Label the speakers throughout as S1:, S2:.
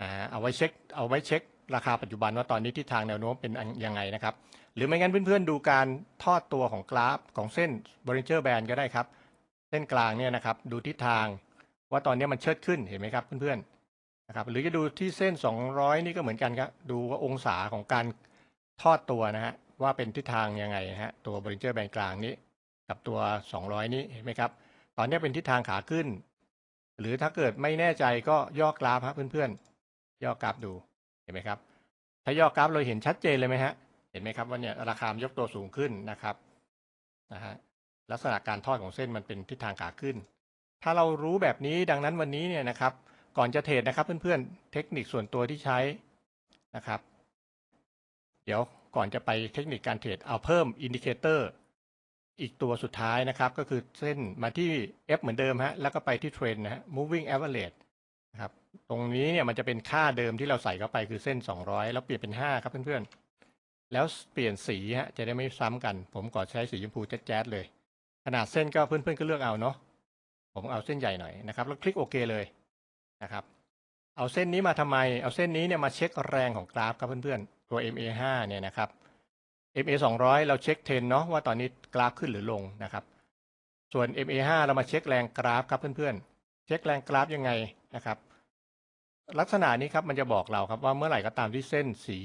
S1: อ่าเอาไว้เช็คเอาไว้เช็คราคาปัจจุบันว่าตอนนี้ทิศทางแนวโน้มเป็นยังไงนะครับ หรือไม่งั้นเพื่อนๆดูการทอดตัวของกราฟของเส้น Bollinger Band ก็ได้ครับ เส้นกลางเนี่ยนะครับดูทิศทางว่าตอนนี้มันเชิดขึ้นเห็นไหมครับเพื่อนๆนะครับหรือจะดูที่เส้น 200 นี่ก็เหมือนกันครับดูว่าองศาของการทอดตัวนะฮะว่าเป็นทิศทางยังไงนะฮะตัว Bollinger Band กลางนี้ กับตัว 200 นี้เห็นไหมครับ ตอนนี้เป็นทิศทางขาขึ้น หรือถ้าเกิดไม่แน่ใจก็ย่อกราฟครับเพื่อนๆ ย่อกราฟดูเห็นไหมครับ ถ้าย่อกราฟเราเห็นชัดเจนเลยไหมฮะเห็นไหมครับว่าเนี่ยราคามยกตัวสูงขึ้นนะครับนะฮะลักษณะการทอดของเส้นมันเป็นทิศทางขาขึ้น ถ้าเรารู้แบบนี้ดังนั้นวันนี้เนี่ยนะครับ ก่อนจะเทรดนะครับเพื่อนๆเทคนิคส่วนตัวที่ใช้นะครับ เดี๋ยวก่อนจะไปเทคนิคการเทรดเอาเพิ่มอินดิเคเตอร์อีกตัวสุดท้ายนะครับ ก็คือเส้นมาที่ F เหมือนเดิมฮะแล้วก็ไปที่เทรนนะฮะ moving average นะครับ ตรงนี้เนี่ยมันจะเป็นค่าเดิมที่เราใส่เข้าไปคือเส้น 200 แล้วเปลี่ยนเป็น 5 ครับเพื่อนๆ แล้วเปลี่ยนสีฮะจะได้ไม่ซ้ำกัน ผมขอใช้สีชมพูแจ๊ดๆเลย ขนาดเส้นก็เพื่อนๆก็เลือกเอาเนาะผมเอาเส้นใหญ่หน่อยนะครับ แล้วคลิกโอเคเลยนะครับ เอาเส้นนี้มาทำไม เอาเส้นนี้เนี่ยมาเช็คแรงของกราฟครับเพื่อนๆ ตัว MA5 เนี่ยนะครับ MA 200 เราเช็คเทนเนาะว่าตอนนี้กราฟขึ้นหรือลงนะครับ ส่วน MA5 เรามาเช็คแรงกราฟครับเพื่อนๆ เช็คแรงกราฟยังไงนะครับ ลักษณะนี้ครับมันจะบอกเราครับว่าเมื่อไหร่ก็ตามที่เส้นสี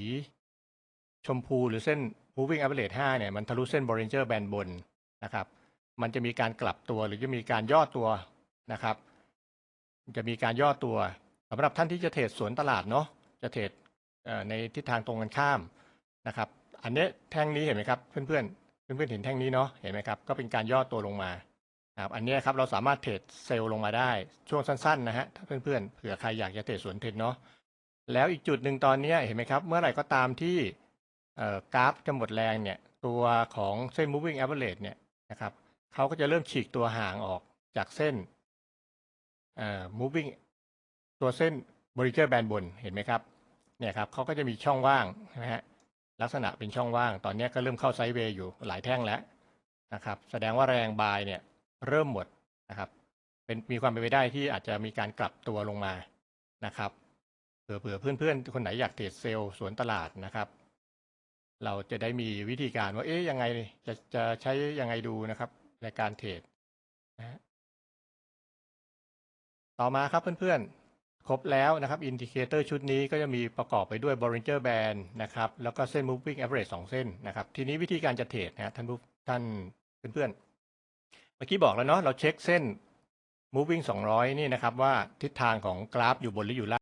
S1: ชมพูหรือเส้น moving average 5เนี่ยมันทะลุเส้น Bollinger Band บนนะครับ มันจะมีการกลับตัวหรือจะมีการย่อตัวนะครับ จะมีการย่อตัวสำหรับท่านที่จะเทรดสวนตลาดเนาะจะเทรดในทิศทางตรงกันข้ามนะครับ อันเนี้ยแท่งนี้เห็นไหมครับเพื่อนๆเพื่อนๆเห็นแท่งนี้เนาะเห็นไหมครับก็เป็นการย่อตัวลงมา ครับอันนี้ครับเราสามารถเทรดเซลล์ลงมาได้ช่วงสั้นๆนะฮะถ้าเพื่อนๆเผื่อใครอยากจะเทรดสวนเทรดเนาะแล้วอีกจุดหนึ่งตอนนี้เห็นไหมครับ เมื่อไหร่ก็ตามที่กราฟจะหมดแรงเนี่ย ตัวของเส้น moving average เนี่ยนะครับเขาก็จะเริ่มฉีกตัวห่างออกจากเส้นเอ่อ moving ตัวเส้น Bollinger Band บนเห็นไหมครับเนี่ยครับเขาก็จะมีช่องว่างใช่ไหมฮะลักษณะเป็นช่องว่าง ตอนนี้ก็เริ่มเข้าไซด์เวย์อยู่หลายแท่งแล้วนะครับ แสดงว่าแรงบายเนี่ย เริ่มหมดนะครับ เป็นมีความเป็นไปได้ที่อาจจะมีการกลับตัวลงมานะครับเผื่อเผื่อเพื่อนๆ คนไหนอยากเทรดเซลล์สวนตลาดนะครับ เราจะได้มีวิธีการว่าเอ๊ยยังไงจะจะใช้ยังไงดูนะครับ ในการเทรดนะฮะต่อมาครับเพื่อนๆ ครบแล้วนะครับอินดิเคเตอร์ชุดนี้ก็จะมีประกอบไปด้วย Bollinger Band นะครับ แล้วก็เส้น Moving Average 2 เส้นนะครับ ทีนี้วิธีการจะเทรดนะฮะท่านผู้ท่านเพื่อนๆ มื่อกี้บอกแล้วเนาะเราเช็คเส้น Moving 200 นี่นะครับว่าทิศทางของกราฟอยู่บนหรืออยู่ล่าง